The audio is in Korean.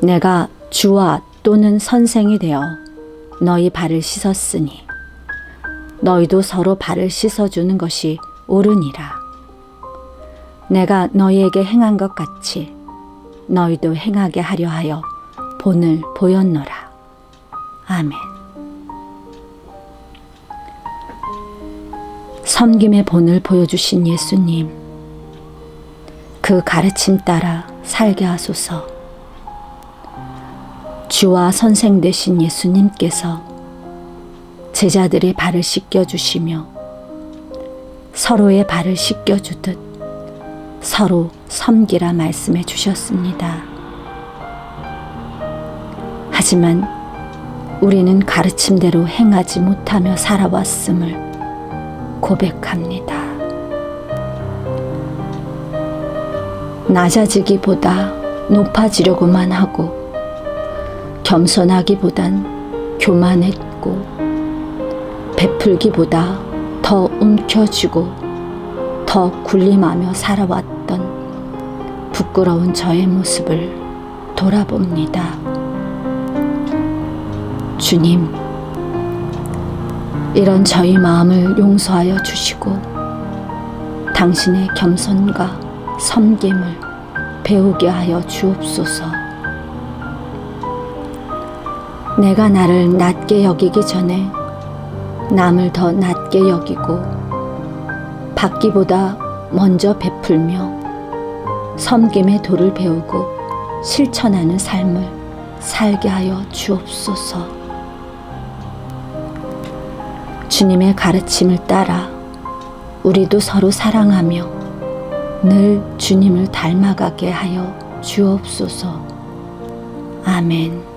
내가 주와 또는 선생이 되어 너희 발을 씻었으니 너희도 서로 발을 씻어주는 것이 옳으니라. 내가 너희에게 행한 것 같이 너희도 행하게 하려 하여 본을 보였노라. 아멘. 섬김의 본을 보여주신 예수님, 그 가르침 따라 살게 하소서. 주와 선생 되신 예수님께서 제자들의 발을 씻겨주시며 서로의 발을 씻겨주듯 서로 섬기라 말씀해 주셨습니다. 하지만 우리는 가르침대로 행하지 못하며 살아왔음을 고백합니다. 낮아지기보다 높아지려고만 하고 겸손하기보단 교만했고 베풀기보다 더 움켜쥐고 더 군림하며 살아왔던 부끄러운 저의 모습을 돌아봅니다. 주님, 이런 저희 마음을 용서하여 주시고 당신의 겸손과 섬김을 배우게 하여 주옵소서. 내가 나를 낮게 여기기 전에 남을 더 낮게 여기고 받기보다 먼저 베풀며 섬김의 도를 배우고 실천하는 삶을 살게 하여 주옵소서. 주님의 가르침을 따라 우리도 서로 사랑하며 늘 주님을 닮아가게 하여 주옵소서. 아멘.